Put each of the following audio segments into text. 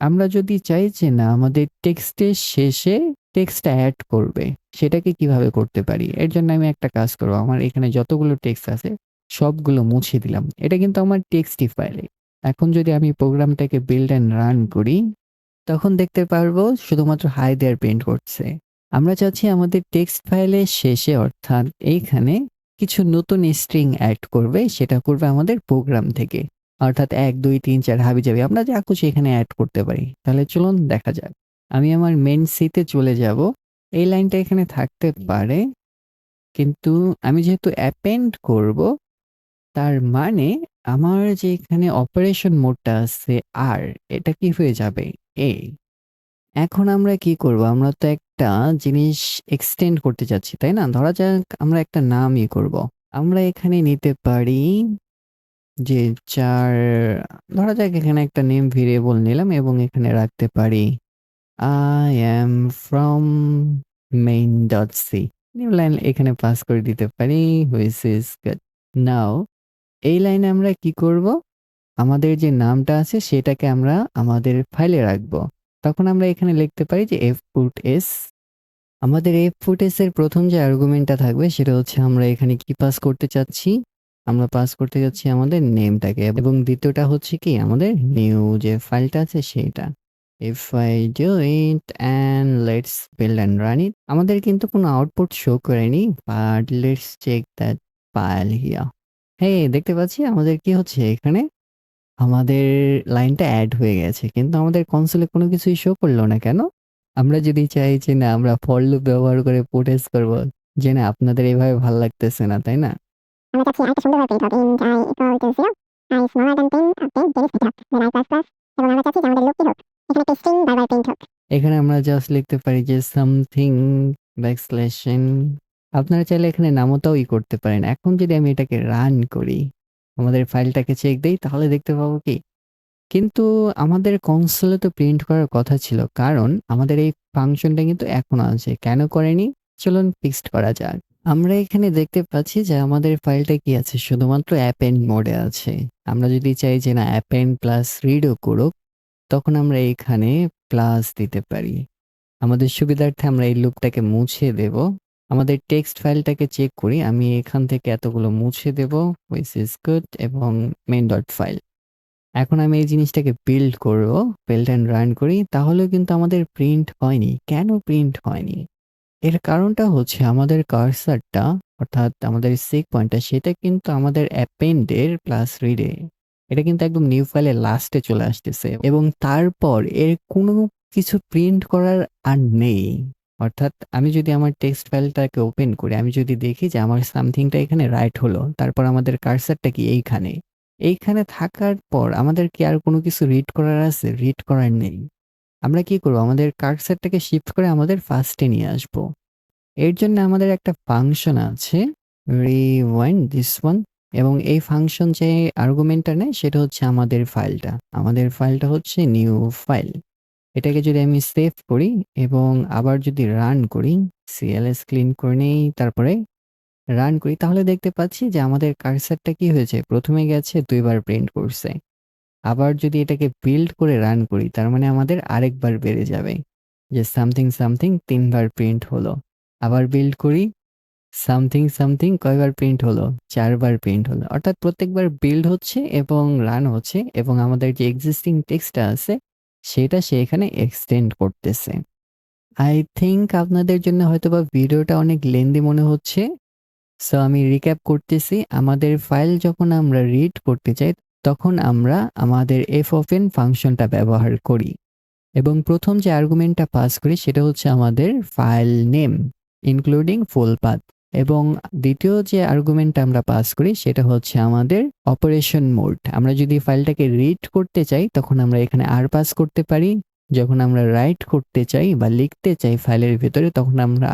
আমরা যদি চাই যে না আমাদের টেক্সটের শেষে টেক্সটটা অ্যাড করবে, সেটাকে কীভাবে করতে পারি? এর জন্য আমি একটা কাজ করব আমার এখানে যতগুলো টেক্সট আছে সবগুলো মুছে দিলাম। এটা কিন্তু আমার টেক্সটি ফাইলে। এখন যদি আমি প্রোগ্রামটাকে বিল্ড অ্যান্ড রান করি, তখন দেখতে পারব শুধুমাত্র হাই দেয়ার প্রিন্ট করছে। আমরা চাচ্ছি আমাদের টেক্সট ফাইলের শেষে অর্থাৎ এইখানে কিছু নতুন স্ট্রিং অ্যাড করবে, সেটা করবে আমাদের প্রোগ্রাম থেকে। অর্থাৎ ১, ২, ৩, ৪ হাবিজাবি আমরা যা খুশি এখানে অ্যাড করতে পারি। তাহলে চলুন দেখা যাক। আমি আমার মেন সি-তে চলে যাব। এই লাইনটা এখানে থাকতে পারে। কিন্তু আমি যেহেতু অ্যাপেন্ড করব, তার মানে আমার যে এখানে অপারেশন মোডটা আছে আর, এটা কি হয়ে যাবে? এ। এখন আমরা কি করব? আমরা তো একটা জিনিস এক্সটেন্ড করতে চাচ্ছি, তাই না? ধরা যাক আমরা একটা নামই করব। আমরা এখানে নিতে পারি যে ৪ ধরা যাক এখানে একটা নেম ভেরিয়েবল নিলাম এবং এখানে রাখতে পারি I am from main.c new line এখানে পাস করে দিতে পারি, which is good. Now, এই লাইনে আমরা কি করব? আমাদের যে নামটা আছে সেটাকে আমরা আমাদের ফাইলে রাখব। তখন আমরা এখানে লিখতে পারি যে fputs আমাদের fputs এর প্রথম যে আর্গুমেন্টটা থাকবে সেটা হচ্ছে আমরা এখানে কি পাস করতে চাচ্ছি? আমরা পাস করতে যাচ্ছি আমাদের নেমটাকে এবং দ্বিতীয়টা হচ্ছে কি আমাদের নিউ যে ফাইলটা আছে সেইটা। If I do it and let's build and run it আমাদের কিন্তু কোনো আউটপুট শো করেনি but let's check that file here. হেই দেখতে পাচ্ছি আমাদের কি হচ্ছে এখানে? আমাদের লাইনটা অ্যাড হয়ে গেছে। কিন্তু আমাদের কনসোলে কোনো কিছুই শো করল না কেন? আমরা যদি চাই যে না আমরা ফর লুপ ব্যবহার করে প্রোটেস্ট করব, যে না আপনাদের এভাবে ভালো লাগতেছে না, তাই না? আমরা চাচ্ছি আরেকটা সুন্দরভাবে print int i equal to 0 i smaller than 10 uh, 10 10 is better than i plus plus এবং আমরা চাচ্ছি যে আমাদের লুপ কি হোক এখানে একটা স্ট্রিং বারবার প্রিন্ট হোক এখানে আমরা জাস্ট লিখতে পারি যে সামথিং ব্যাকস্ল্যাশ আপনারা চাইলে এখানে নামতাও ই করতে পারেন। এখন যদি আমি এটাকে রান করি, আমাদের ফাইলটাকে চেক দেই তাহলে দেখতে পাবো কি? কিন্তু আমাদের কনসোলে তো প্রিন্ট করার কথা ছিল। কারণ আমাদের এই ফাংশনটা কিন্তু এখনও আছে। কেন করেনি? চলুন ফিক্সড করা যাক। আমরা এখানে দেখতে পাচ্ছি যে আমাদের ফাইলটা কি আছে? শুধুমাত্র অ্যাপেন্ড মোডে আছে। আমরা যদি চাই যে না অ্যাপেন্ড প্লাস রিডও করুক, তখন আমরা এখানে প্লাস দিতে পারি। আমাদের সুবিধার্থে আমরা এই লুপটাকে মুছে দেব। আমাদের টেক্সট ফাইলটাকে চেক করি। আমি এখান থেকে এতগুলো মুছে দেব উইস is গুড এবং মেন ডট ফাইল এখন আমি এই জিনিসটাকে বিল্ড করব। বিল্ড অ্যান্ড রান করি। তাহলেও কিন্তু আমাদের প্রিন্ট হয়নি। কেন প্রিন্ট হয়নি? এর কারণটা হচ্ছে আমাদের কার্সারটা অর্থাৎ আমাদের সেক পয়েন্টটা সেটা কিন্তু আমাদের অ্যাপেন্ডের প্লাস রিডে এটা কিন্তু একদম নিউ ফাইলের লাস্টে চলে আসতেছে এবং তারপর এর কোনো কিছু প্রিন্ট করার আর নেই। অর্থাৎ আমি যদি আমার টেক্সট ফাইলটাকে ওপেন করি, আমি যদি দেখি যে আমার সামথিংটা এখানে রাইট হলো। তারপর আমাদের কার্সারটা কি এইখানে। এইখানে থাকার পর আমাদের কি আর কোনো কিছু রিড করার আছে? রিড করার নেই। আমরা কি করব? আমাদের কার্সারটাকে শিফট করে আমাদের ফার্স্টে নিয়ে আসব। এর জন্য আমাদের একটা ফাংশন আছে rewind দিস ওয়ান এবং এই ফাংশন যে আর্গুমেন্টটা নেয় সেটা হচ্ছে আমাদের ফাইলটা। আমাদের ফাইলটা হচ্ছে নিউ ফাইল। এটাকে যদি আমি সেভ করি এবং আবার যদি রান করি, সিএলএস ক্লিন করে নেই তারপরে রান করি তাহলে দেখতে পাচ্ছি যে আমাদের কার্সারটা কি হয়েছে? প্রথমে গেছে ২ বার প্রিন্ট করছে। আবার যদি এটাকে বিল্ড করে রান করি তার মানে আমাদের আরেকবার বেড়ে যাবে। যে সামথিং, সামথিং ৩ বার প্রিন্ট হলো। আবার বিল্ড করি, সামথিং, সামথিং কয়বার প্রিন্ট হলো? ৪ বার প্রিন্ট হলো। অর্থাৎ প্রত্যেকবার বিল্ড হচ্ছে এবং রান হচ্ছে এবং আমাদের যে এক্সিস্টিং টেক্সটটা আছে সেটা সে এখানে এক্সটেন্ড করতেছে। আই থিংক আপনাদের জন্য হয়তোবা ভিডিওটা অনেক লেন্দি মনে হচ্ছে। সো আমি রিক্যাপ করতেছি। আমাদের ফাইল যখন আমরা রিড করতে চাই তখন আমরা আমাদের এফ of এন ফাংশনটা ব্যবহার করি এবং প্রথম যে আর্গুমেন্টটা পাস করি সেটা হচ্ছে আমাদের file name including full path এবং দ্বিতীয় যে আর্গুমেন্টটা আমরা পাস করি সেটা হচ্ছে আমাদের অপারেশন মোড। আমরা যদি ফাইলটাকে রিড করতে চাই, তখন আমরা এখানে আর পাস করতে পারি। যখন আমরা রাইট করতে চাই বা লিখতে চাই ফাইলের ভেতরে, তখন আমরা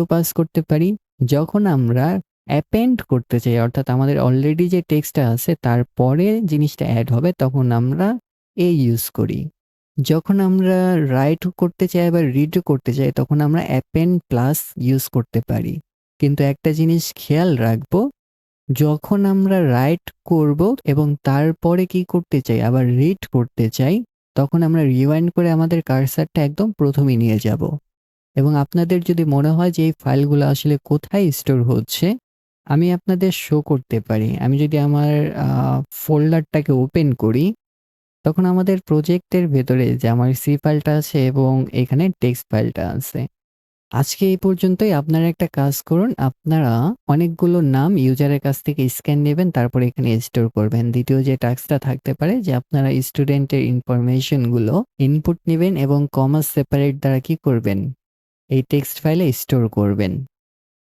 w পাস করতে পারি। যখন আমরা অ্যাপেন্ড করতে চাই অর্থাৎ আমাদের অলরেডি যে টেক্সটটা আছে তারপরে জিনিসটা অ্যাড হবে তখন আমরা a ইউজ করি। যখন আমরা রাইট করতে চাই আবার রিডও করতে চাই তখন আমরা অ্যাপেন্ড প্লাস ইউজ করতে পারি। কিন্তু একটা জিনিস খেয়াল রাখব, যখন আমরা রাইট করব এবং তারপরে কি করতে চাই আবার রিড করতে চাই তখন আমরা রিওয়াইন্ড করে আমাদের কার্সারটা একদম প্রথমে নিয়ে যাব এবং আপনাদের যদি মনে হয় যে এই ফাইলগুলো আসলে কোথায় স্টোর হচ্ছে আমি আপনাদের শো করতে পারি। আমি যদি আমার ফোল্ডারটাকে ওপেন করি, তখন আমাদের প্রজেক্টের ভেতরে যে আমার সি ফাইলটা আছে এবং এখানে টেক্সট ফাইলটা আছে। আজকে এই পর্যন্তই। আপনারা একটা কাজ করুন। আপনারা অনেকগুলো নাম ইউজারের কাছ থেকে স্ক্যান নেবেন, তারপরে এখানে স্টোর করবেন। দ্বিতীয় যে টাস্কটা থাকতে পারে, যে আপনারা স্টুডেন্টের ইনফরমেশনগুলো ইনপুট নেবেন এবং কমাস সেপারেট দ্বারা কি করবেন? এই টেক্সট ফাইলে স্টোর করবেন।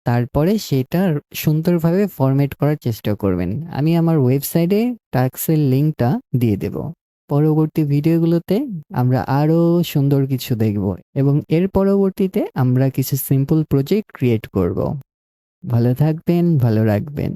তারপরে সেটা সুন্দরভাবে ফরম্যাট করার চেষ্টা করবেন। আমি আমার ওয়েবসাইটে টাস্কের লিঙ্কটা দিয়ে দেব। পরবর্তী ভিডিওগুলোতে আমরা আরও সুন্দর কিছু দেখব এবং এর পরবর্তীতে আমরা কিছু সিম্পল প্রজেক্ট ক্রিয়েট করব। ভালো থাকবেন, ভালো রাখবেন।